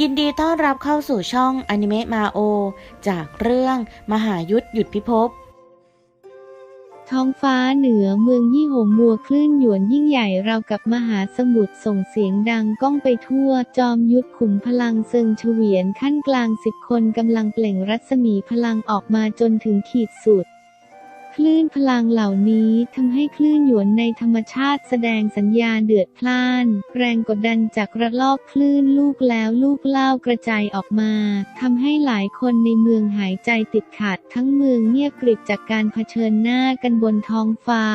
ยินดีต้อนรับเข้าสู่ช่องอนิเมะมาโอ จากเรื่องมหายุทธหยุดพิภพ ท้องฟ้าเหนือเมืองยี่หงมัวคลื่นหยวนยิ่งใหญ่ราวกับมหาสมุทรส่งเสียงดังก้องไปทั่ว จอมยุทธขุมพลังเซิงเฉวียนขั้นกลางสิบคนกำลังเปล่งรัศมีพลังออกมาจนถึงขีดสุด คลื่นพลังเหล่านี้ทำให้คลื่นหยวนในธรรมชาติแสดงสัญญาณเดือดพล่าน แรงกดดันจากระลอกคลื่นลูกแล้วลูกเล่ากระจายออกมาทำให้หลายคนในเมืองหายใจติดขัด ทั้งเมืองเงียบกริบจากการเผชิญหน้ากันบนท้องฟ้า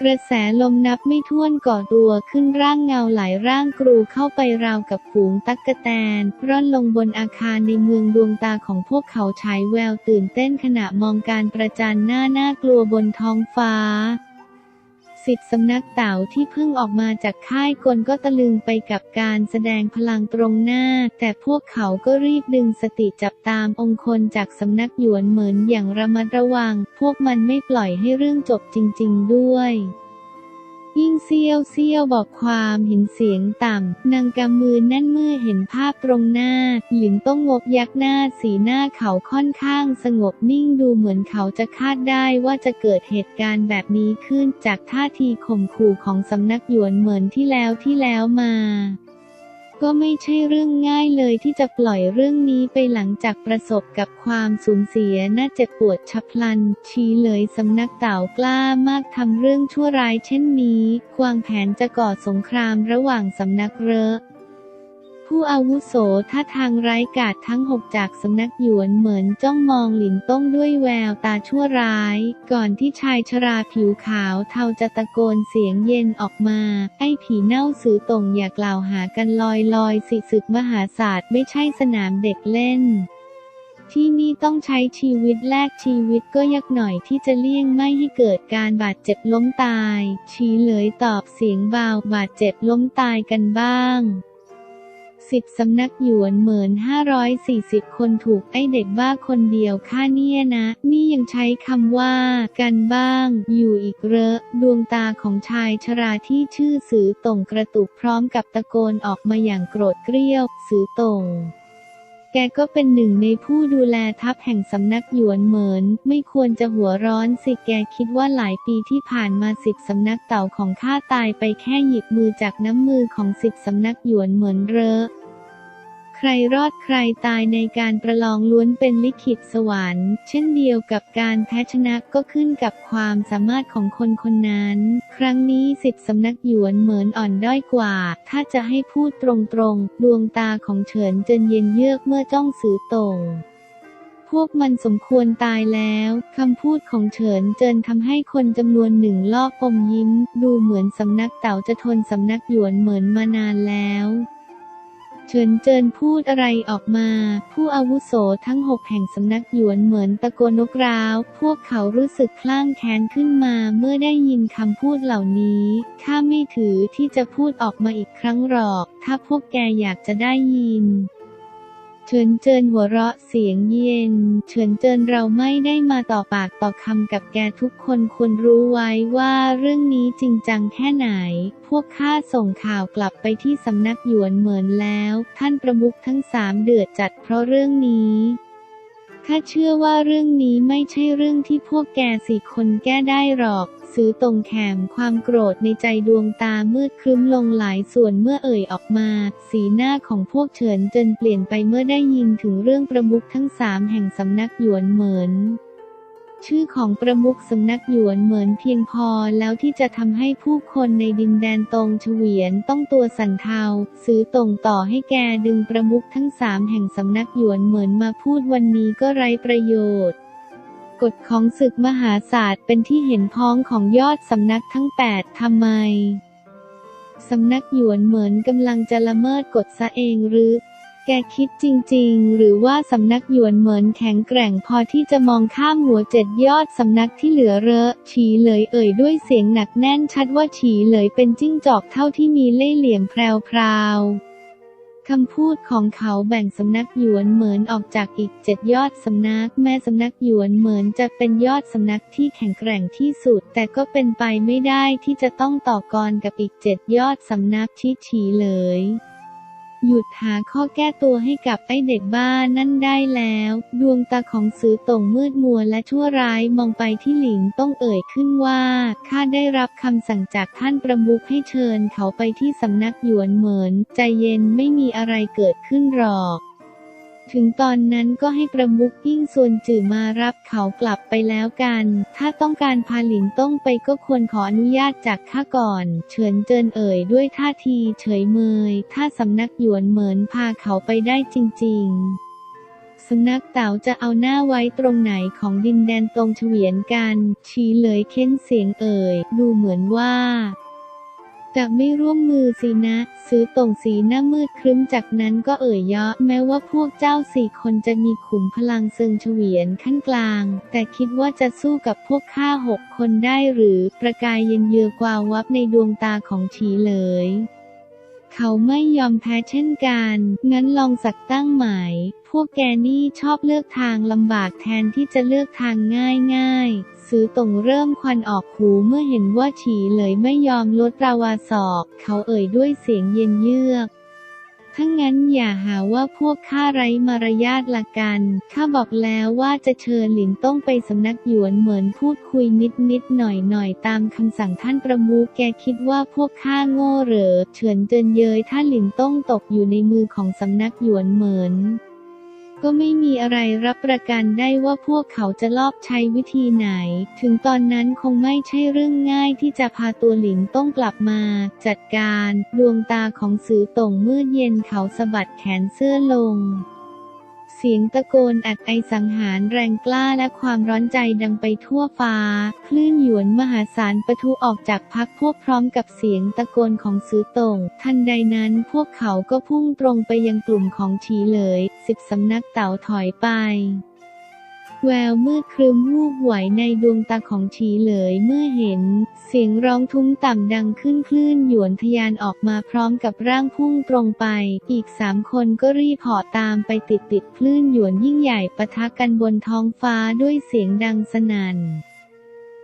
กระแสลมนับไม่ถ้วนก่อตัวขึ้นร่างเงาหลายร่างกรูเข้าไปราวกับฝูงตั๊กกแตน ร่อนลงบนอาคารในเมืองดวงตาของพวกเขาฉายแววตื่นเต้นขณะมองการประจันหน้าหน้ากลัวบนท้องฟ้า สิทธิสำนักเต่าที่เพิ่งออกมาจากค่ายกลก็ตะลึงไปกับการแสดงพลังตรงหน้า แต่พวกเขาก็รีบดึงสติจับตามองค์คนจากสำนักหยวนเหมือนอย่างระมัดระวัง พวกมันไม่ปล่อยให้เรื่องจบจริง ๆ ด้วย ยิ่งเซี่ยวเซี่ยวบอกความเห็นเสียงต่ำนางกำมือนั่นเมื่อเห็นภาพตรงหน้า หลินต้องงบยักหน้าสีหน้าเขาค่อนข้างสงบนิ่งดูเหมือนเขาจะคาดได้ว่าจะเกิดเหตุการณ์แบบนี้ขึ้นจากท่าทีข่มขู่ของสำนักหยวนเหมือนที่แล้วที่แล้วมา ก็ไม่ใช่เรื่องง่ายเลยที่จะปล่อยเรื่องนี้ไปหลังจากประสบกับความสูญเสียน่าเจ็บปวดฉับพลัน ชี้เลยสำนักเต่ากล้ามากทำเรื่องชั่วร้ายเช่นนี้วางแผนจะก่อสงครามระหว่างสำนักเรอะ ผู้อาวุโสท่าทางไร้กาจทั้งหกจากสำนักหยวนเหมือนจ้องมองหลินต้งด้วยแววตาชั่วร้าย ก่อนที่ชายชราผิวขาวเทาจะตะโกนเสียงเย็นออกมา ไอ้ผีเน่าสือตรงอย่ากล่าวหากันลอยลอยสิศึกมหาศาสตร์ไม่ใช่สนามเด็กเล่นที่นี่ต้องใช้ชีวิตแลกชีวิตก็ยากหน่อยที่จะเลี่ยงไม่ให้เกิดการบาดเจ็บล้มตาย ชี้เลยตอบเสียงเบาบาดเจ็บล้มตายกันบ้าง สิบสำนักหยวนเหมือน540 คนถูกไอเด็กบ้าคนเดียวค่าเนี่ยนะ นี่ยังใช้คำว่า กันบ้าง อยู่อีกเรอะ ดวงตาของชายชราที่ชื่อสือตงกระตุกพร้อมกับตะโกนออกมาอย่างโกรธเกรี้ยว สือตง แกก็เป็นหนึ่งในผู้ดูแลทัพแห่งสำนักหยวนเหมิน ไม่ควรจะหัวร้อนสิแกคิดว่าหลายปีที่ผ่านมาสิบสำนักเต่าของข้าตายไปแค่หยิบมือจากน้ำมือของสิบสำนักหยวนเหมินเรอ ใครรอดใครตายในการประลองล้วนเป็นลิขิตสวรรค์ เช่นเดียวกับการแพ้ชนะก็ขึ้นกับความสามารถของคนคนนั้น ครั้งนี้สิทธิสำนักหยวนเหมือนอ่อนด้อยกว่า ถ้าจะให้พูดตรงๆ ดวงตาของเฉินเจินเย็นเยือกเมื่อจ้องสือตงพวกมันสมควรตายแล้ว คำพูดของเฉินเจินทำให้คนจำนวนหนึ่งลอกอมยิ้ม ดูเหมือนสำนักเต่าจะทนสำนักหยวนเหมือนมานานแล้ว เฉินเจินพูดอะไรออกมา ผู้อาวุโสทั้งหกแห่งสำนักหยวนเหมือนตะโกนนกร้าว พวกเขารู้สึกคลั่งแค้นขึ้นมาเมื่อได้ยินคำพูดเหล่านี้ ข้าไม่ถือที่จะพูดออกมาอีกครั้งหรอก ถ้าพวกแกอยากจะได้ยิน เฉินเจินหัวเราะเสียงเย็น เฉินเจินเราไม่ได้มาต่อปากต่อคำกับแกทุกคนควรรู้ไว้ว่าเรื่องนี้จริงจังแค่ไหน พวกข้าส่งข่าวกลับไปที่สำนักหยวนเหมือนแล้ว ท่านประมุขทั้งสามเดือดจัดเพราะเรื่องนี้ข้าเชื่อว่าเรื่องนี้ไม่ใช่เรื่องที่พวกแกสี่คนแก้ได้หรอก ซื้อตรงแขมความโกรธในใจดวงตามืดครึ้มลงหลายส่วนเมื่อเอ่ยออกมา สีหน้าของพวกเฉินเจินเปลี่ยนไปเมื่อได้ยินถึงเรื่องประมุขทั้งสามแห่งสำนักหยวนเหมินชื่อของประมุขสำนักหยวนเหมือนเพียงพอแล้วที่จะทำให้ผู้คนในดินแดนตรงเฉวียนต้องตัวสั่นเทาซื้อตรงต่อให้แกดึงประมุขทั้งสามแห่งสำนักหยวนเหมือนมาพูดวันนี้ก็ไร้ประโยชน์ กฎของศึกมหาศาสตร์เป็นที่เห็นพ้องของยอดสำนักทั้งแปดทำไม สำนักหยวนเหมือนกำลังจะละเมิดกฎซะเองหรือ แกคิดจริงๆ หรือว่าสำนักหยวนเหมือนแข็งแกร่งพอที่จะมองข้ามหัวเจ็ดยอดสำนักที่เหลือเรอะ ฉีเลยเอ่ยด้วยเสียงหนักแน่นชัดว่าฉีเลยเป็นจิ้งจอกเท่าที่มีเล่ห์เหลี่ยมแพรวๆ คำพูดของเขาแบ่งสำนักหยวนเหมือนออกจากอีกเจ็ดยอดสำนัก แม่สำนักหยวนเหมือนจะเป็นยอดสำนักที่แข็งแกร่งที่สุด แต่ก็เป็นไปไม่ได้ที่จะต้องต่อกรกับอีกเจ็ดยอดสำนักที่ฉีเลย หยุดหาข้อแก้ตัวให้กับไอ้เด็กบ้านั่นได้แล้ว ดวงตาของสือตงมืดมัวและชั่วร้ายมองไปที่หลิงต้องเอ่ยขึ้นว่าข้าได้รับคำสั่งจากท่านประมุขให้เชิญเขาไปที่สำนักหยวนเหมินใจเย็นไม่มีอะไรเกิดขึ้นหรอก ถึงตอนนั้นก็ให้ประมุขยิ่งส่วนจื่อมารับเขากลับไปแล้วกัน ถ้าต้องการพาหลินต้องไปก็ควรขออนุญาตจากข้าก่อน เฉินเจินเอ่ยด้วยท่าทีเฉยเมย ถ้าสำนักหยวนเหมินพาเขาไปได้จริง ๆสำนักเต๋าจะเอาหน้าไว้ตรงไหนของดินแดนตรงเฉวียนกัน ชี้เลยเค้นเสียงเอ่ย ดูเหมือนว่า จะไม่ร่วมมือสินะ ซื้อตรงสีหน้ามืดครึ้มจากนั้นก็เอ่ยเยาะแม้ว่าพวกเจ้าสี่คนจะมีขุมพลังเซิงเฉวียนขั้นกลาง แต่คิดว่าจะสู้กับพวกข้าหกคนได้หรือประกายเย็นเยือกวาววับในดวงตาของฉีเลยเขาไม่ยอมแพ้เช่นกัน งั้นลองสักตั้งหมาย พวกแกนี่ชอบเลือกทางลำบากแทนที่จะเลือกทางง่ายๆ ซื้อตรงเริ่มควันออกหูเมื่อเห็นว่าฉีเลยไม่ยอมลดราวาศอกเขาเอ่ยด้วยเสียงเย็นเยือกถ้างั้นอย่าหาว่าพวกข้าไร้มารยาทละกัน ข้าบอกแล้วว่าจะเชิญหลินต้องไปสำนักหยวนเหมือนพูดคุยนิดนิดหน่อยหน่อยตามคำสั่งท่านประมุขแกคิดว่าพวกข้าโง่เหรอ เฉินเจินเยยถ้าหลินต้องตกอยู่ในมือของสำนักหยวนเหมิน ก็ไม่มีอะไรรับประกันได้ว่าพวกเขาจะลอบใช้วิธีไหน ถึงตอนนั้นคงไม่ใช่เรื่องง่ายที่จะพาตัวหลิงต้องกลับมา จัดการ ดวงตาของสือตงมืดเย็นเขาสะบัดแขนเสื้อลง เสียงตะโกนอัดไอสังหารแรงกล้าและความร้อนใจดังไปทั่วฟ้า คลื่นหยวนมหาศาลปะทุออกจากพักพวกพร้อมกับเสียงตะโกนของซื้อตง ทันใดนั้นพวกเขาก็พุ่งตรงไปยังกลุ่มของฉีเหลยสิบสำนักเต่าถอยไป แววมืดครึ้มวูบไหวในดวงตาของฉีเหลยเมื่อเห็น เสียงร้องทุ้มต่ำดังขึ้นคลื่นหยวนทะยานออกมาพร้อมกับร่างพุ่งตรงไป อีกสามคนก็รีบห่อตามไปติดติดคลื่นหยวนยิ่งใหญ่ปะทะกันบนท้องฟ้าด้วยเสียงดังสนั่น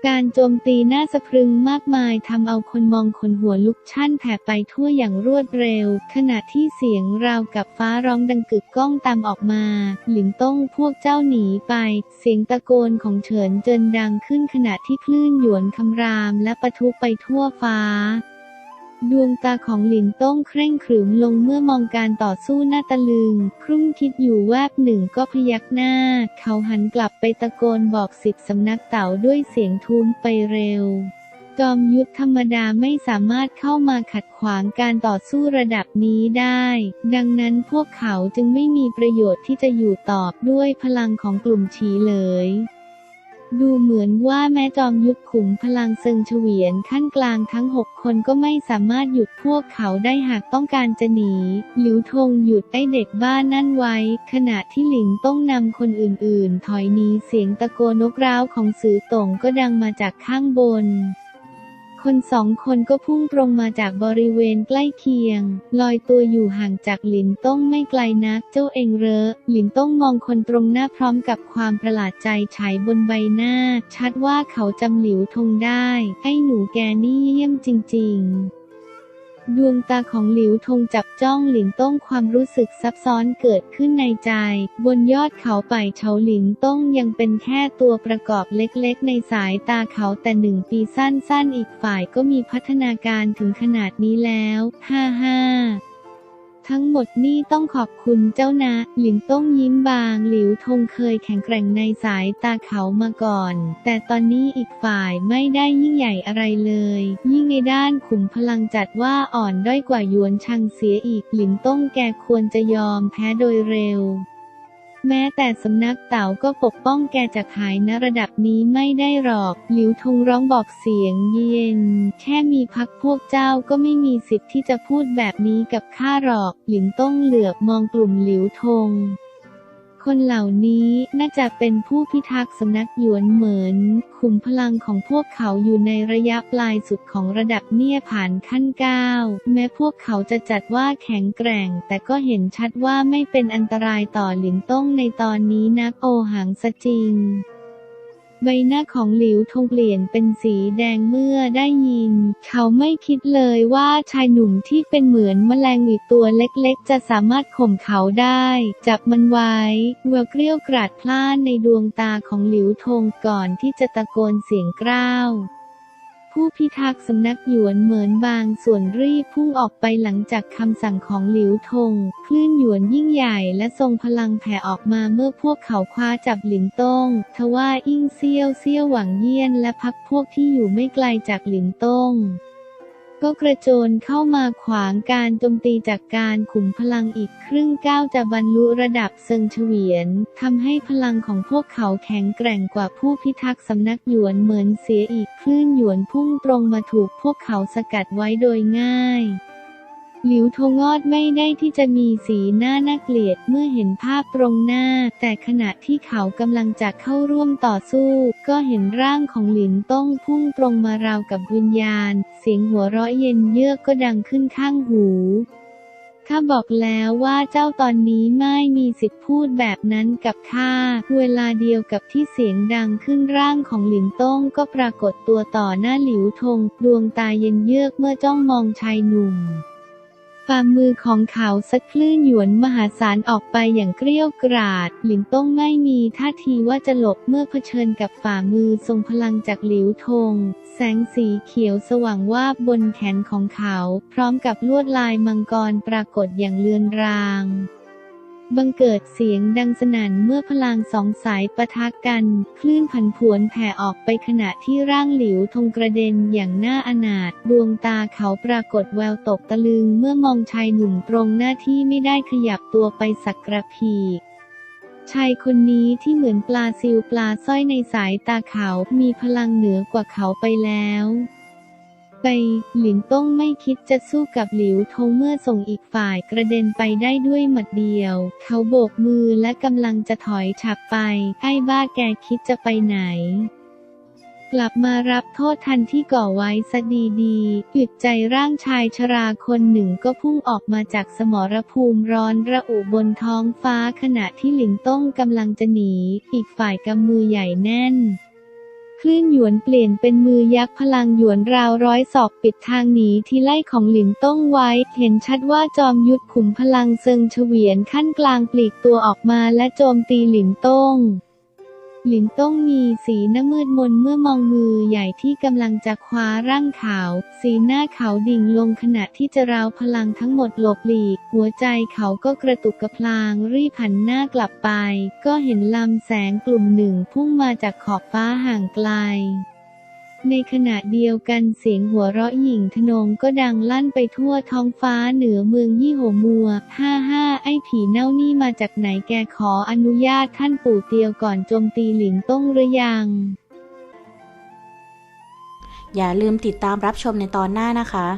การโจมตีน่าสะพรึงมากมายทำเอาคนมองคนหัวลุกชั่นแผ่ไปทั่วอย่างรวดเร็ว ขณะที่เสียงราวกับฟ้าร้องดังกึกก้องตามออกมา หลิงต้องพวกเจ้าหนีไป เสียงตะโกนของเฉินเจินดังขึ้นขณะที่คลื่นหยวนคำรามและปะทุไปทั่วฟ้า ดวงตาของหลินต้องเคร่งขรึมลงเมื่อมองการต่อสู้หน้าตะลึง ครุ่งคิดอยู่แวบหนึ่งก็พยักหน้า เขาหันกลับไปตะโกนบอกสิบสำนักเต่าด้วยเสียงทุ้มไปเร็ว จอมยุทธธรรมดาไม่สามารถเข้ามาขัดขวางการต่อสู้ระดับนี้ได้ ดังนั้นพวกเขาจึงไม่มีประโยชน์ที่จะอยู่ตอบด้วยพลังของกลุ่มฉีเลย ดูเหมือนว่าแม้จอมยุทธขุมพลังเซิงเฉวียนขั้นกลางทั้งหกคนก็ไม่สามารถหยุดพวกเขาได้หากต้องการจะหนี หลิวทงหยุดไอเด็กบ้านนั่นไว้ ขณะที่หลิงต้องนำคนอื่นๆ ถอยหนีเสียงตะโกนนกร้าวของสือตงก็ดังมาจากข้างบน คนสองคนก็พุ่งตรงมาจากบริเวณใกล้เคียง ลอยตัวอยู่ห่างจากหลินต้องไม่ไกลนัก เจ้าเองเรอหลินต้องมองคนตรงหน้าพร้อมกับความประหลาดใจฉายบนใบหน้า ชัดว่าเขาจำหลิวทงได้ ไอ้หนูแกนี่เยี่ยมจริง ๆ ดวงตาของหลิวทงจับจ้องหลินต้องความรู้สึกซับซ้อนเกิดขึ้นในใจ บนยอดเขาไปเฉาหลินต้องยังเป็นแค่ตัวประกอบเล็กๆ ในสายตาเขาแต่หนึ่งปีสั้นๆ อีกฝ่ายก็มีพัฒนาการถึงขนาดนี้แล้ว ฮ่าฮ่า ทั้งหมดนี่ต้องขอบคุณเจ้านะ หลินต้องยิ้มบาง หลิวทงเคยแข็งแกร่งในสายตาเขามาก่อน แต่ตอนนี้อีกฝ่ายไม่ได้ยิ่งใหญ่อะไรเลย ยิ่งในด้านขุมพลังจัดว่าอ่อนด้อยกว่าหยวนชังเสียอีก หลินต้องแกควรจะยอมแพ้โดยเร็ว แม้แต่สำนักเต่าก็ปกป้องแกจากหายณระดับนี้ไม่ได้หรอก หลิวทงร้องบอกเสียงเย็น แค่มีพักพวกเจ้าก็ไม่มีสิทธิ์ที่จะพูดแบบนี้กับข้าหรอก หลินต้องเหลือบมองกลุ่มหลิวทง คนเหล่านี้น่าจะเป็นผู้พิทักษ์สำนักหยวนเหมือน ขุมพลังของพวกเขาอยู่ในระยะปลายสุดของระดับเนี่ยผ่านขั้นก้าวแม้พวกเขาจะจัดว่าแข็งแกร่ง แต่ก็เห็นชัดว่าไม่เป็นอันตรายต่อหลินต้งในตอนนี้นักโอหังสจริง ใบหน้าของหลิวทงเปลี่ยนเป็นสีแดงเมื่อได้ยิน เขาไม่คิดเลยว่าชายหนุ่มที่เป็นเหมือนแมลงอีกตัวเล็กๆ จะสามารถข่มเขาได้ จับมันไว้แววเกลี้ยวกราดพลาดในดวงตาของหลิวทงก่อนที่จะตะโกนเสียงกร้าว ผู้พิทักษ์สำนักหยวนเหมือนบางส่วนรีบพุ่งออกไปหลังจากคำสั่งของหลิวทงคลื่นหยวนยิ่งใหญ่และทรงพลังแผ่ออกมาเมื่อพวกเขาคว้าจับหลินต้ง ทว่าอิ่งเซี่ยวเซี่ยวหวังเยี่ยนและพักพวกที่อยู่ไม่ไกลจากหลินต้ง ก็กระโจนเข้ามาขวางการโจมตีจากการขุมพลังอีกครึ่งก้าวจะบรรลุระดับเซิงเฉวียนทำให้พลังของพวกเขาแข็งแกร่งกว่าผู้พิทักษ์สำนักหยวนเหมือนเสียอีกคลื่นหยวนพุ่งตรงมาถูกพวกเขาสกัดไว้โดยง่าย หลิวโทงอดไม่ได้ที่จะมีสีหน้าน่าเกลียดเมื่อเห็นภาพตรงหน้า แต่ขณะที่เขากำลังจะเข้าร่วมต่อสู้ ก็เห็นร่างของหลินต้องพุ่งตรงมาราวกับวิญญาณ เสียงหัวเราะเย็นเยือกก็ดังขึ้นข้างหูข้าบอกแล้วว่าเจ้าตอนนี้ไม่มีสิทธิ์พูดแบบนั้นกับข้า เวลาเดียวกับที่เสียงดังขึ้นร่างของหลินต้งก็ปรากฏตัวต่อหน้าหลิวทง ดวงตาเย็นเยือกเมื่อจ้องมองชายหนุ่ม ฝ่ามือของเขาสักคลื่นหยวนมหาศาลออกไปอย่างเกรี้ยวกราด หลินต้งไม่มีท่าทีว่าจะหลบเมื่อเผชิญกับฝ่ามือทรงพลังจากหลิวทงแสงสีเขียวสว่างวาบบนแขนของเขา พร้อมกับลวดลายมังกรปรากฏอย่างเลือนราง บังเกิดเสียงดังสนั่นเมื่อพลังสองสายปะทะกัน คลื่นผันผวนแผ่ออกไปขณะที่ร่างหลิวทงกระเด็นอย่างน่าอนาถดวงตาเขาปรากฏแววตกตะลึงเมื่อมองชายหนุ่มตรงหน้าที่ไม่ได้ขยับตัวไปสักกระพีชายคนนี้ที่เหมือนปลาซิวปลาสร้อยในสายตาเขา มีพลังเหนือกว่าเขาไปแล้ว ไป หลินต้งไม่คิดจะสู้กับหลิวทงเมื่อส่งอีกฝ่ายกระเด็นไปได้ด้วยหมัดเดียว เขาโบกมือและกำลังจะถอยฉับไป ไอ้บ้าแกคิดจะไปไหนกลับมารับโทษทันที่ก่อไว้ซะดีๆอึดใจร่างชายชราคนหนึ่งก็พุ่งออกมาจากสมรภูมิร้อนระอุบนท้องฟ้าขณะที่หลินต้งกำลังจะหนี อีกฝ่ายกำมือใหญ่แน่น ลื่นหยวนเปลี่ยนเป็นมือยักษ์พลังหยวนราวร้อยศอกปิดทางหนีที่ไล่ของหลินต้งไว้ เห็นชัดว่าจอมยุทธขุมพลังเซิงเฉวียนขั้นกลางปลีกตัวออกมาและโจมตีหลินต้ง หลินต้งมีสีหน้ามืดมนเมื่อมองมือใหญ่ที่กำลังจะคว้าร่างขาว สีหน้าเขาดิ่งลงขณะที่จะราวพลังทั้งหมดหลบหลีก หัวใจเขาก็กระตุกกระพลาง รีบหันหน้ากลับไป ก็เห็นลำแสงกลุ่มหนึ่งพุ่งมาจากขอบฟ้าห่างไกล ในขณะเดียวกันเสียงหัวเราะหยิ่งทนงก็ดังลั่นไปทั่วท้องฟ้าเหนือเมืองยี่โหมัว ห้าห้าไอ้ผีเน่านี่มาจากไหนแกขออนุญาตท่านปู่เตียวก่อนโจมตีหลินต้งหรือยัง อย่าลืมติดตามรับชมในตอนหน้านะคะ